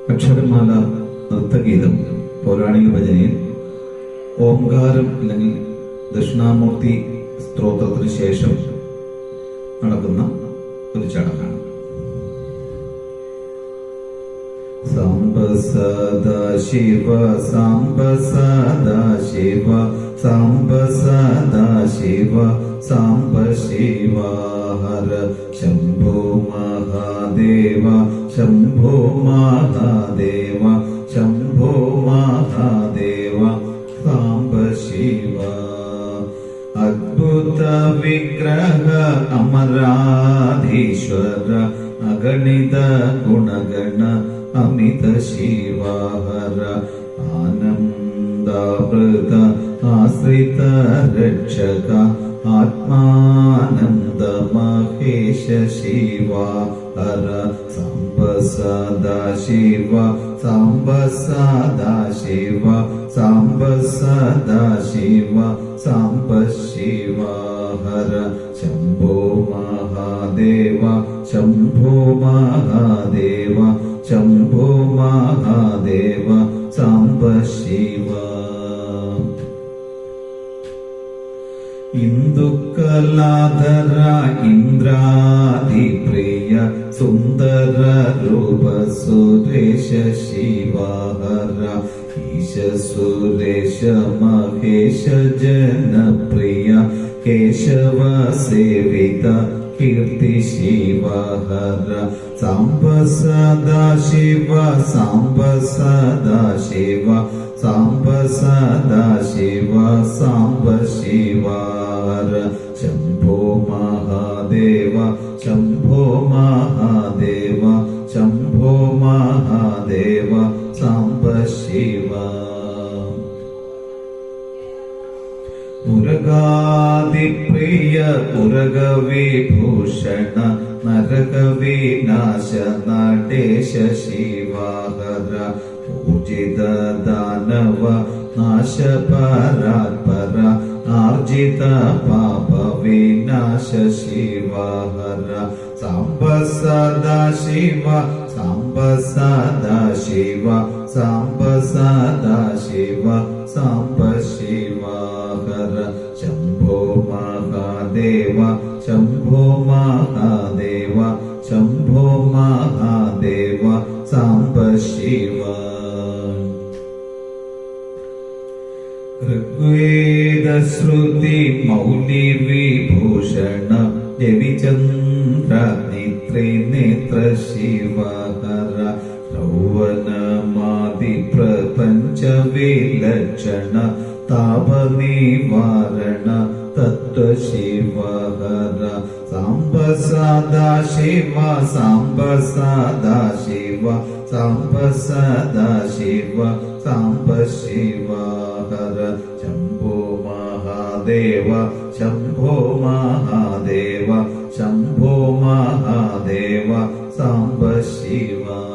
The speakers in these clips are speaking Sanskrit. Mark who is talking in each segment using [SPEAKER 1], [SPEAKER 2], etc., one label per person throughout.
[SPEAKER 1] അക്ഷരമാല നൃത്തഗീതം പൗരാണിക ഭജനയിൽ ഓംകാരം അല്ലെങ്കിൽ ദക്ഷിണാമൂർത്തി സ്ത്രോത്രത്തിന് ശേഷം നടക്കുന്ന ഒരു ചടങ്ങാണ്. സാംബ സദാ ശിവ. साम्ब सदा शिव साम्ब शिवा हर शम्भो महादेव शम्भो महादेव शम्भो महादेव साम्ब शिवा अद्भुतविग्रह अमराधीश्वर अगणित गुणगण अमित शिवाहर आनन्द कृत आश्रित रक्षक आत्मानन्द महेश शिवा हर साम्ब सदा शिवा साम्ब साम्ब सदा शिव साम्ब शिव हर। शम्भो महादेव शम्भो महादेव शम्भो माहादेव। शिवा। हिन्दुकलादरा इन्द्रादिप्रिय सुन्दर रूपरेश शिवारश सुरेश महेश जनप्रिय केशव सेवित कीर्तिशिव हर। साम्ब सदा शिव साम्ब सदा शिव। साम्ब सदा शिव साम्ब शिवार शम्भो महादेव शम्भो महादेव शम्भो महादेव साम्ब शिव। मुरगा ಪ್ರಿಯ ಪುರಗವೇ ಭೂಷಣ ನರಕವೇ ನಾಶ ನಟೇಶ ಶಿವಾಹರ ಪೂಜಿತ ದಾನವ ನಾಶ ಪರಾತ್ಪರ ಆರ್ಜಿತ ಪಾಪವೇ ನಾಶ ಶಿವಾಹರ ಸಾಂಬ ಸದಾ ಶಿವ ಸಾಂಬ ಸದಾ ಶಿವ ಸಾಂಬ ಸದಾ ಶಿವ ಸಾಂಬ ಶಿವ മഹാദേവ ശംഭോ മഹാദേവ ശംഭോ മഹാദേവ സാംബശിവ ഋഗ്വേദശ്രുതി മൗലിവിഭൂഷണ രവിചന്ദ്രനിത്രേത്ര ശിവഹര यौवनमादिप्रपञ्चविलक्षण तापनिवारण तत्त्वशी सदा शिव साम्ब सदा शिव साम्ब सदा शिव साम्ब शिवा हर शम्भो महादेव शम्भो महादेव शम्भो महादेव साम्ब शिवालिस्वरूप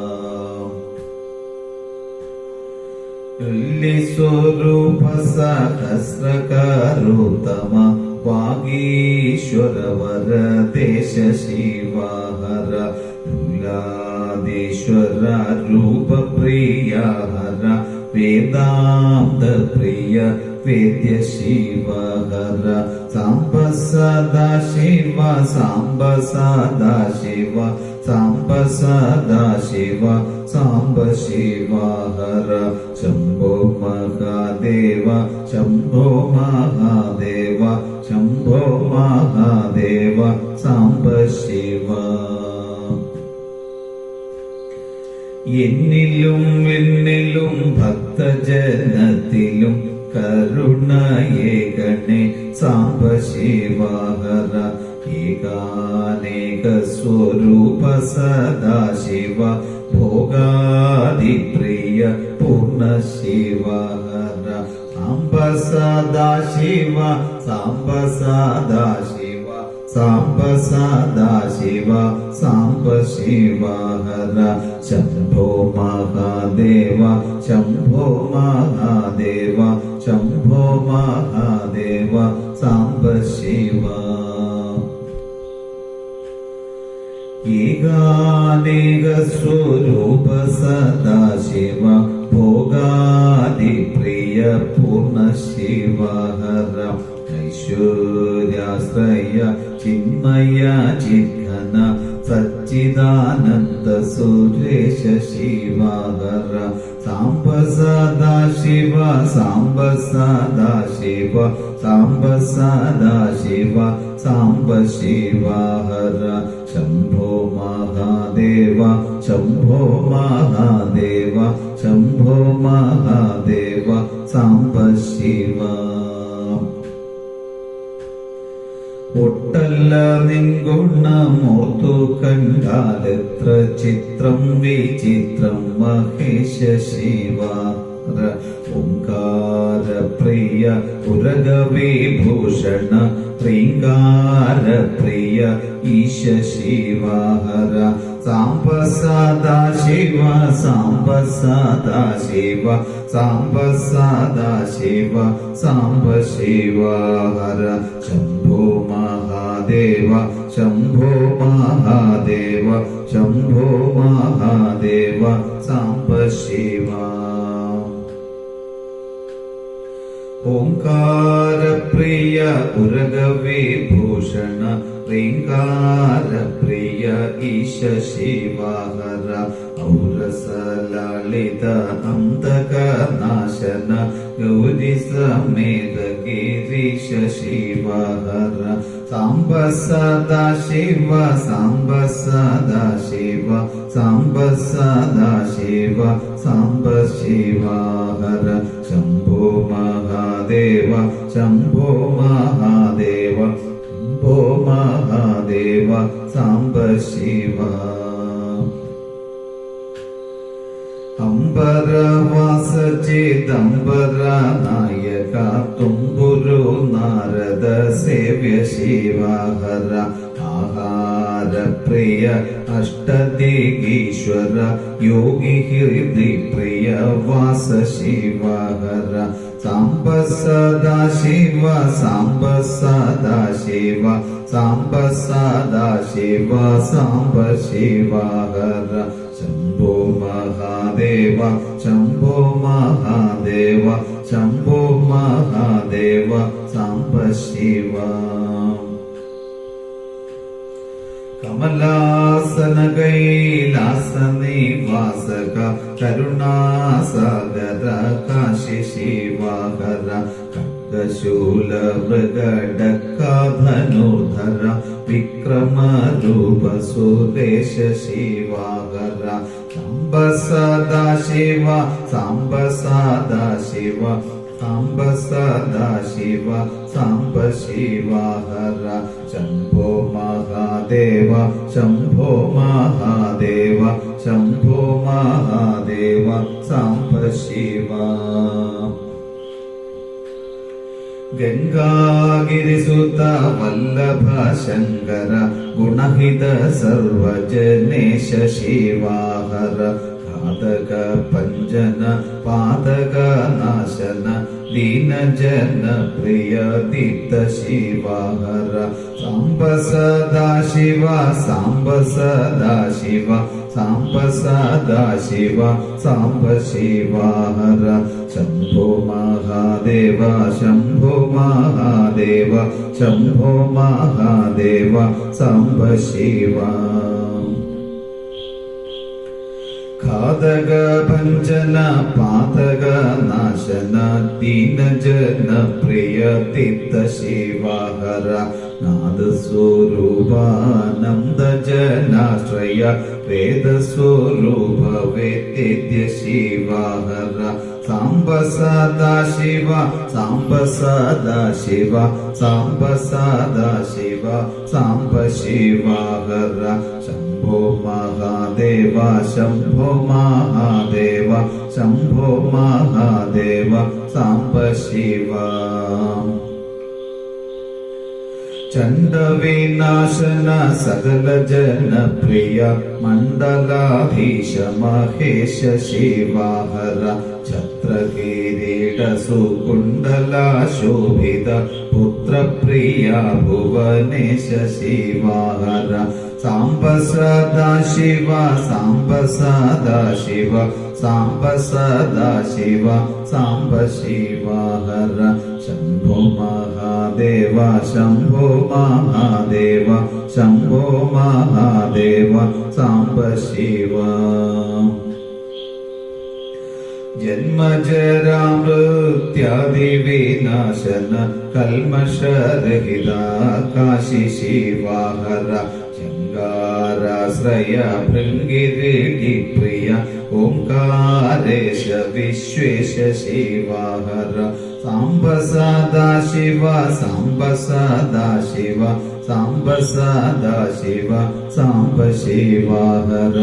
[SPEAKER 1] सहस्रकारम पागीश्वर वरदेश शेवा तुलादेश्वर रूपप्रिया हर वेदान्तप्रिया വേദ്യ ശിവഹര. സാംബ സദാ ശിവ സാംബ സദാ ശിവ സാംബ ശിവഹര. ശംഭോ മഹാദേവ ശംഭോ മഹാദേവ ശംഭോ മഹാദേവ സാംബ ശിവ. എന്നിലും എന്നിലും ഭക്തജനത്തിലും ಕರುಣಯೇ ಗಣೆ ಸಾಂಬ ಶಿವಹರ ಈಗಾನೇಕ ಸ್ವರೂಪ ಸದಾ ಶಿವ ಭೋಗಾದಿ ಪ್ರಿಯ ಪೂರ್ಣ ಶಿವಹರ ಸಾಂಬ ಸದಾ ಶಿವ ಸಾಂಬ ಸದಾ ಶಿವ ಸಾಂಬ ಸದಾ ಶಿವ ಸಾಂಬ ಶಿವಹರ ಶಂಭೋ ಮಹಾದೇವ ಶಂಭೋ ಮಹಾದೇವ साम्ब शिवा स्वरूप सदा शिव भोगादिप्रिय पूर्णशिवहर ऐश्वर्याश्रय चिन्मय चिघ्न सत्य सच्चिदानन्द सुरेश शिवागर साम्ब सदा शिव साम्ब सदा शिव साम्ब सदा शिव साम्ब शिवाहर। शम्भो महादेव शम्भो महादेव शम्भो महादेव साम्ब शिवा। ഒട്ടല്ല നിൻഗുണമോർത്തു കണ്ടാലെത്ര ചിത്രം വിചിത്രം. മഹേശ ശിവ ഓംകാര പ്രിയ ഉരഗവിഭൂഷണ ശ്രീങ്കാര പ്രിയ ഈശ ശിവഹര. സാംബ സദാ ശിവ സാംബ സദാ ശിവ साम्ब सादा शिव साम्ब शिव हर शम्भो महादेव शम्भो महादेव शम्भो महादेव साम्ब शिवा ओङ्कारप्रिय उरगविभूषण लृङ्गार प्रिय ईश शिवा हर औरसलित अन्धकनाशन गौरि समेत गेरीश साम्ब सदा शिव साम्ब सदा शिव साम्ब सदा शिव साम्ब शिवाहर शम्भो महादेव शम्भो महादेव। ದೇವ ಸಾಂಬ ಶಿವ ಅಂಬರ ವಾಸ ಚೇದಂಬರ ನಾಯಕ ತುಂಬುರು ನಾರದ ಸೇವ್ಯ ಶಿವ ಹರ ಆಹಾ प्रिय अष्टदेगीश्वर योगि हृदि प्रिय वास शिवहर साम्ब सदा शिव साम्ब सदा शिव साम्ब सदा शिव साम्ब शिवहर शम्भो महादेव शम्भो महादेव शम्भो महादेव साम्ब शिवा मलासन कैलासने करुणासागर काशि शिवा विक्रमरूप सुरेश शिवा साम्ब सदा शिव साम्ब सदा शिव साम्ब सदा शिव साम्ब शिवाहर शम्भो महादेव शम्भो महादेव शम्भो महादेव साम्ब शिवा शङ्कर गुणहित सर्वजनेश शिवाहर पातक पञ्जन पातक नाशन दीनजन प्रिय दीर्त शिवा साम्ब सदा शिव साम्ब सदा शिव साम्ब सदा शिव साम्ब शिवाहर शम्भो महादेव शम्भो महादेव शम्भो महादेव साम्ब शिवा ഘാതക പഞ്ചന പാതക നാശന ദീനജന പ്രിയ തീർത്ഥ ശിവാഹര നാദസ്വരൂപാനന്ദജനാശ്രയ വേദസ്വരൂപ വേദ്യ ശിവാഹര സാംബ സദാ ശിവ സാംബ സദാ ശിവ സാംബ സദാ ശിവ സാംബ ശിവാഹര शम्भो महादेव शम्भो महादेव शम्भो महादेव साम्ब शिव चण्डविनाशन सकलजनप्रिय मण्डलाधीश महेश शिवा हर शोभित सुण्डलाशोभित पुत्रप्रिया भुवनेश शिवाहर साम्ब सदा शिव साम्ब सदा शिव साम्ब सदा शिव साम्ब शिवाहर शम्भो महादेव शम्भो महादेव शम्भो महादेव साम्ब शिव जन्मजरामृत्यादिविनाशन कल्मषरहिता काशि शिवाहर शृङ्गाराश्रय भृङ्गिरिप्रिय ओङ्कारेश विश्वेश शिवाहर साम्ब सदा शिव साम्ब सदा शिव ಸಾಂಬ ಸದಾ ಶಿವ ಸಾಂಬ ಶಿವಾಹರ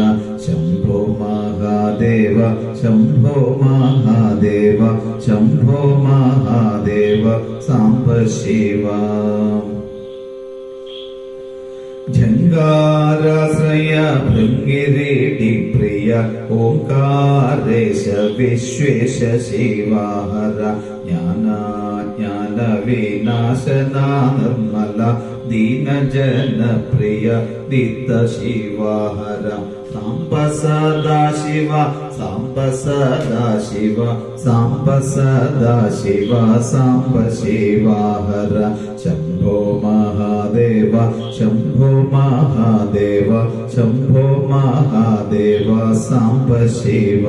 [SPEAKER 1] ಶಂಭೋ ಮಹಾದೇವ ಶಂಭೋ ಮಹಾದೇವ ಶಂಭೋ ಮಹಾದೇವ ಸಾಂಬ ಶಿವ ಜಂಗಾರಾಶ್ರಯ ಭೃಂಗಿರೇಟಿ ओङ्कारेश विश्वेश शिवाहर ज्ञाना ज्ञानविनाशना निर्मल दित शिवाहर साम्ब सदा शिव साम्ब सदा शिव साम्ब सदा शिव साम्ब शिवाहर शम्भो महादेव शम्भो महादेव शम्भो महादेव साम्ब शिव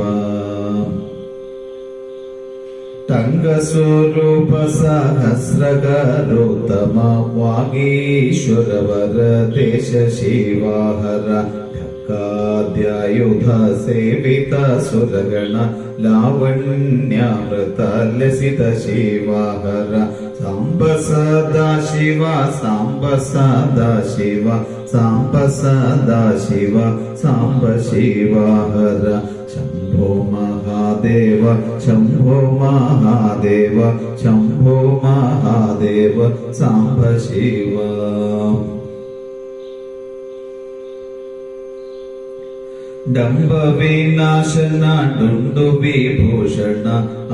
[SPEAKER 1] टङ्गस्वरूप सहस्रकरोत्तम वागीश्वरवर देश शिवाहर ढक्काद्यायुध सेवित सुरगण लावण्यामृत लसित शिवाहर साम्ब सदा शिव साम्ब सदा शिव साम्ब सदा शिव साम्ब शिवाहर शम्भो महादेव शम्भो महादेव शम्भो महादेव साम्ब शिव ಡಂಬ ವಿನಾಶನ ಡುಂಡು ವಿಭೂಷಣ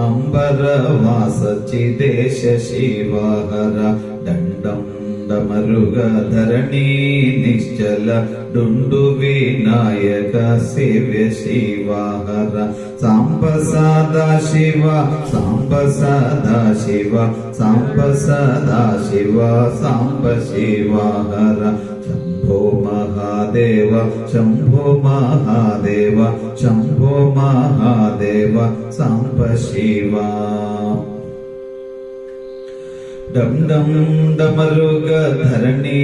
[SPEAKER 1] ಅಂಬರ ವಾಸ ಚಿದೇಶ ಶಿವಾಹರ ದಂಡಂ ಡಮರುಗ ಧರಣಿ ನಿಶ್ಚಲ ಡುಂಡು ವಿನಾಯಕ ಸೇವ್ಯ ಶಿವಾಹರ ಸಾಂಬ ಸದಾ ಶಿವ ಸಾಂಬ ಸದಾ ಶಿವ ಸಾಂಬ ಸದಾ ಶಿವ ಸಾಂಬ ಶಿವಾಹರ शम्भो महादेव शम्भो महादेव शम्भो महादेव साम्ब शिवा। डं डं डमरुगधरणी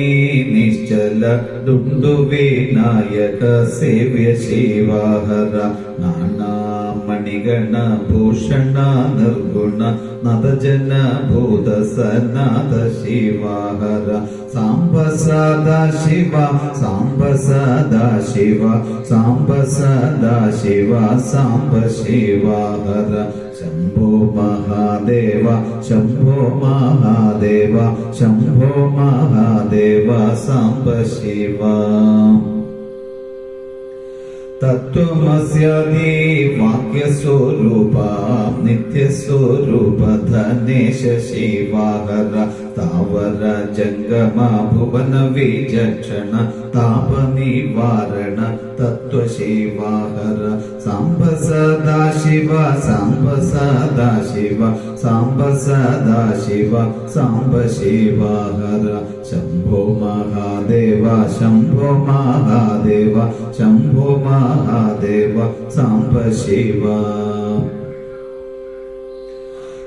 [SPEAKER 1] निश्चल डुण्डुविनायक सेव्य शिवाहर नानामणिगण भूषण निर्गुण नदजन भूत सनाथ शिवाहर साम्ब सदा शिव साम्ब सदा शिव साम्ब सदा शिव साम्ब शिवाहर शम्भो महादेव शम्भो महादेव शम्भो महादेव साम्ब शिवा तत्त्वमस्यादि वाक्यस्वरूपा नित्यस्वरूप धनेश शिवाहर तावर जङ्गम भुवन विचक्षण ताप निवारण तत्त्वशिवाहर साम्ब सदा शिव साम्ब सदा शिव साम्ब सदा शिव साम्ब शिवाहर शम्भो महादेव शम्भो महादेव शम्भो महादेव साम्ब शिवा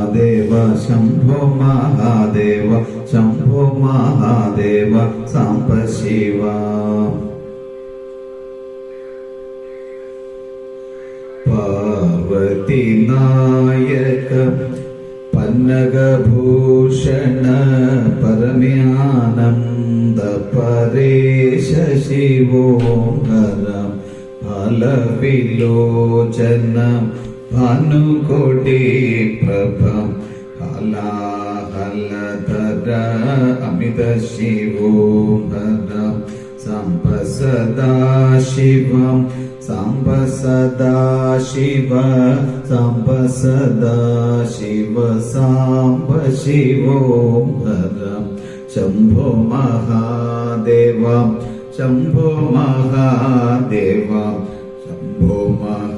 [SPEAKER 1] महादेव शम्भो महादेव शम्भो महादेव साम्ब शिवा। पार्वतीनायक पन्नगभूषण परम्यानन्द परेश शिवोहरं భానుకోటి ప్రభ హలాహలధర అమిత శివో భద సంప సదా శివం సంప సదా శివ సంప సదా శివ సాంబ శివో భద శంభో మహాదేవ శంభో మహాదేవ శంభో మహా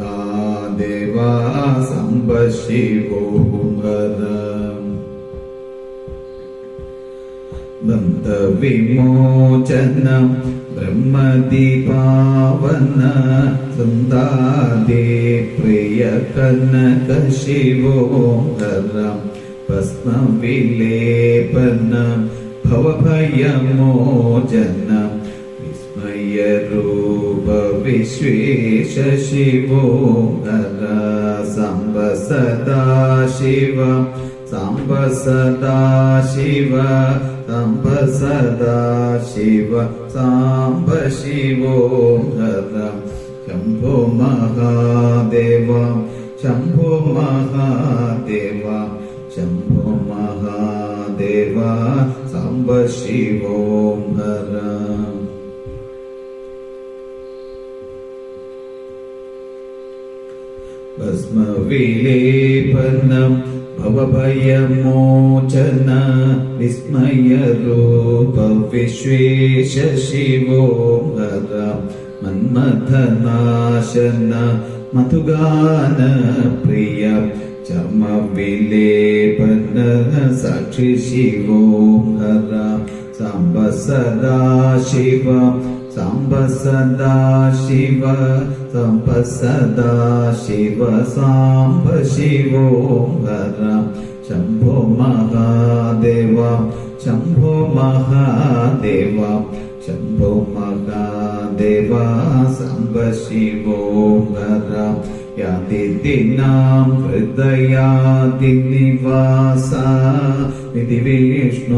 [SPEAKER 1] शिवोहरम् दन्तविमोचनं ब्रह्मदीपावन सन्दादे प्रियकनकशिवोहरं भस्मविलेपनं भवभयमोचनं विस्मयरूप विश्वेश शिवोहर साम्ब सदा शिव साम्ब सदा शिव साम्ब सदा शिव साम्ब शिवो हर शम्भो महादेव शम्भो महादेव शम्भो महादेव साम्ब शिवो हर भस्मविलेपनं भवभयमोचन विस्मयरूप विश्वेश शिवो हर मन्मथनाशन मधुगान प्रिय चर्मविलेपन साक्षि शिवो हर साम्ब सदा शिव साम्ब सदा शिव साम्ब सदा शिव साम्ब शिवो हर शम्भो महादेव शम्भो महादेव शम्भो महादेव साम्ब शिवो हर यादिदिनां हृदयादिनिवासा निधि विष्णादिसमेद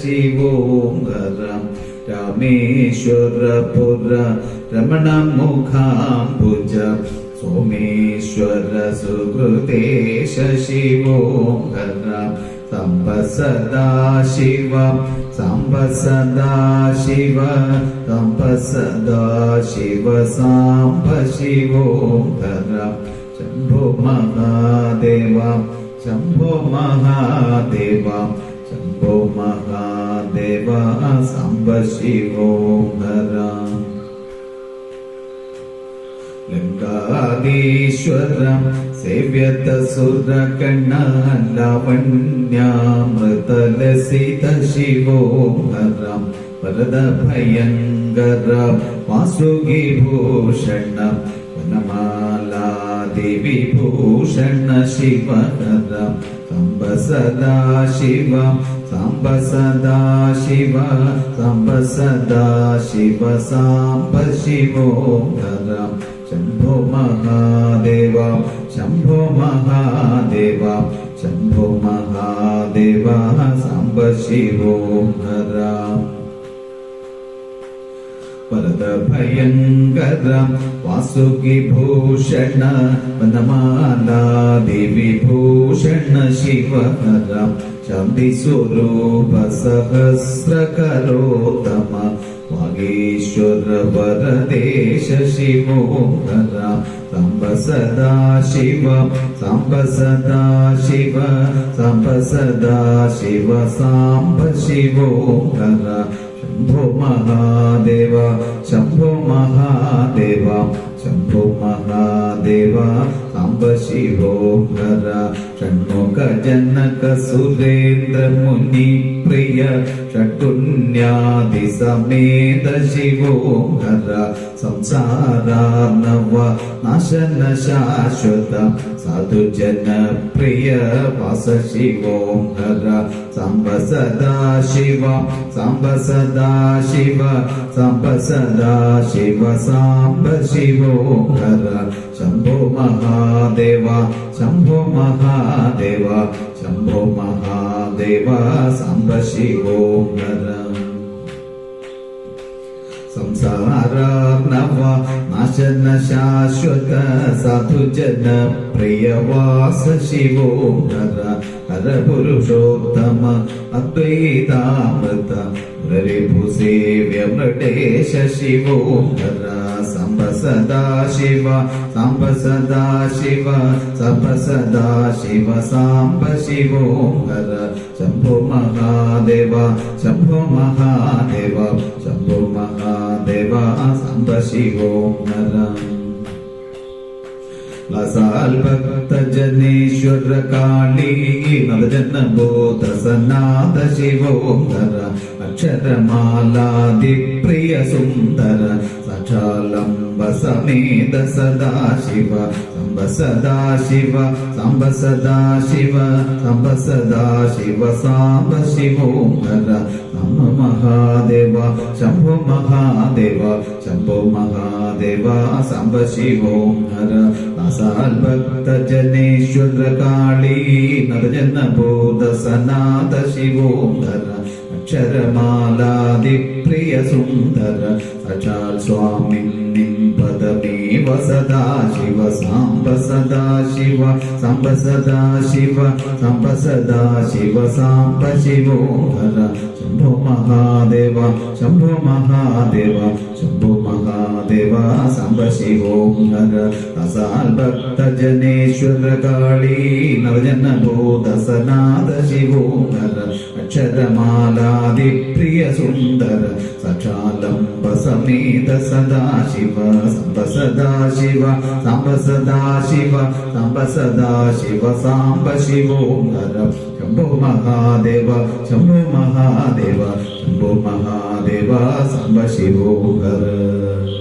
[SPEAKER 1] शिवो हर रामेश्वरपुर रमणमुखाम्बुज सोमेश्वर सुहृदेश शिवो साम्ब सदा शिव साम्ब सदा शिव साम्ब सदा शिव साम्ब शिवो हर शम्भो महादेव शम्भो महादेव शम्भो महादेव साम्ब शिवो हर लङ्कादीश्वरं सेव्यत सुरकर्ण लावण्यामृतलसित शिवो हरं वरदभयङ्कर वासुगिभूषण वनमाला देविभूषण शिवहर साम्ब सदा शिव साम्ब सदा शिव साम्ब सदा शिव साम्ब शिवो हर शम्भो महादेव शम्भो महादेव शम्भो महादेव साम्ब शिवो हर वरदभयङ्कर वासुकिभूषण वनमाला देविभूषण शिवहर शान्तिस्वरूप सहस्रकरोत्तम वागीश्वर वरदेश शिवो हर साम्ब सदा शिव साम्ब सदा शिव साम्ब सदा शिव साम्ब शिवो हर शम्भो महादेव शम्भो महादेव शम्भो महादेव साम्ब शिवो हर षण्मुखजनक सुरेन्द्र मुनिप्रिय षट्पुण्यादिसमेत शिवो हर संसारार्णव नाशन शाश्वत साधुजन प्रिय वास शिवो हर साम्ब सदा शिव साम्ब सदा शिव साम्ब सदा शिव साम्ब शिवो हर शम्भो महादेव शम्भो महादेव शम्भो महादेव साम्ब शिवो हर संसारार्णव नाशन शाश्वत साधुजन प्रियवास शिवो नर। हर पुरुषोत्तम अद्वैतामृत मुररिभुसेव्य मृटेश शिवो हर सदा शिव सांब सदा शिव, सप सदा शिव सांब शिवो हर शम्भो महादेव शम्भो महादेव शम्भो महादेव सांब शिवो हर लसाल भक्त जनेश्वर काली नवजन बोध सनाद शिवोंदर अक्षरमालादि प्रिय सुन्दर सचालम्ब समेत सदा शिव सम्ब सदा शिव सम्ब सदा शिव सम्ब सदा शिव साम्ब शिवोंदर नमो महादेव शम्भो महादेव शम्भो महादेव साम्ब शिवोंदर സാൽഭക്തജനേശ്വരകാളീ നർജന ബോധ സനാത ശിവോധര അക്ഷരമാലാതിപ്രിയ സുന്ദര സചാൽ സ്വാമി प्रिय सुन्दर सचाल स्वामिन्निं पदमेव सदा शिव साम्ब सदा शिव साम्ब सदा शिव साम्ब सदा शिव साम्ब शिवोहर शम्भो महादेव शम्भो महादेव शम्भो महादेव साम्ब शिवोहर असाल भक्त जनेश्वर काळी नवजन बोध सनाद शिवोहर अक्षरमालादि प्रिय सुन्दर सचालम्ब समेत सदाशिव सम्ब सदाशिव सम्ब सदाशिव सम्ब सदाशिव सांब शिवो शिवोङ्कर शंभो महादेव शंभो महादेव शम्भो महादेव सम्ब शिवोङ्कर